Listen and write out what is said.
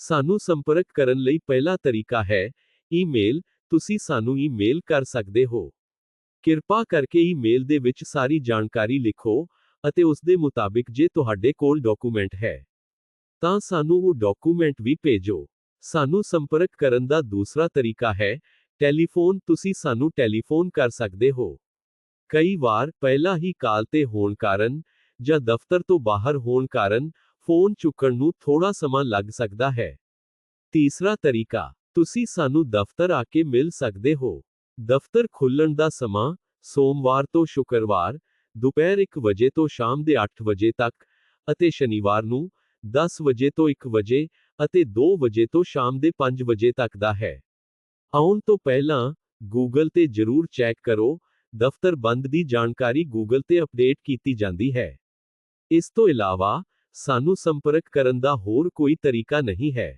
ਸਾਨੂੰ ਸੰਪਰਕ ਕਰਨ ਲਈ ਪਹਿਲਾ ਤਰੀਕਾ ਹੈ, ਈਮੇਲ, ਤੁਸੀਂ ਸਾਨੂੰ ਈਮੇਲ ਕਰ ਸਕਦੇ ਹੋ। ਕਿਰਪਾ ਕਰਕੇ ਈਮੇਲ ਦੇ ਵਿੱਚ ਸਾਰੀ ਜਾਣਕਾਰੀ ਲਿਖੋ ਅਤੇ ਉਸ ਦੇ ਮੁਤਾਬਿਕ ਜੇ ਤੁਹਾਡੇ ਕੋਲ ਡਾਕੂਮੈਂਟ ਹੈ, ਤਾਂ ਸਾਨੂੰ ਉਹ ਡਾਕੂਮੈਂਟ ਵੀ ਭੇਜੋ। ਸਾਨੂੰ ਸੰਪਰਕ ਕਰਨ ਦਾ ਦੂਸਰਾ ਤਰੀਕਾ ਹੈ, ਟੈਲੀਫੋਨ, ਤੁਸੀਂ ਸਾਨੂੰ ਟੈਲੀਫੋਨ ਕਰ ਸਕਦੇ ਹੋ। ਕਈ ਵਾਰ ਪਹਿਲਾਂ ਹੀ ਕਾਲ ਤੇ ਹੋਣ ਕਾਰਨ ਜਾਂ ਦਫ਼ਤਰ ਤੋਂ ਬਾਹਰ ਹੋਣ ਕਾਰਨ ਫੋਨ ਚੁੱਕਣ ਨੂੰ ਥੋੜਾ ਸਮਾਂ ਲੱਗ ਸਕਦਾ ਹੈ ਤੀਸਰਾ ਤਰੀਕਾ ਤੁਸੀਂ ਸਾਨੂੰ ਦਫ਼ਤਰ ਆ ਕੇ ਮਿਲ ਸਕਦੇ ਹੋ ਦਫ਼ਤਰ ਖੁੱਲਣ ਦਾ ਸਮਾਂ ਸੋਮਵਾਰ ਤੋਂ ਸ਼ੁੱਕਰਵਾਰ ਦੁਪਹਿਰ 1 ਵਜੇ ਤੋਂ ਸ਼ਾਮ ਦੇ 8 ਵਜੇ ਤੱਕ ਅਤੇ ਸ਼ਨੀਵਾਰ ਨੂੰ 10 ਵਜੇ ਤੋਂ 1 ਵਜੇ ਅਤੇ 2 ਵਜੇ ਤੋਂ ਸ਼ਾਮ ਦੇ 5 ਵਜੇ ਤੱਕ ਦਾ ਹੈ ਆਉਣ ਤੋਂ ਪਹਿਲਾਂ ਗੂਗਲ ਤੇ ਜ਼ਰੂਰ ਚੈੱਕ ਕਰੋ ਦਫ਼ਤਰ ਬੰਦ ਦੀ ਜਾਣਕਾਰੀ ਗੂਗਲ ਤੇ ਅਪਡੇਟ ਕੀਤੀ ਜਾਂਦੀ ਹੈ ਇਸ ਤੋਂ ਇਲਾਵਾ ਸਾਨੂੰ ਸੰਪਰਕ ਕਰਨ ਦਾ ਹੋਰ ਕੋਈ ਤਰੀਕਾ ਨਹੀਂ ਹੈ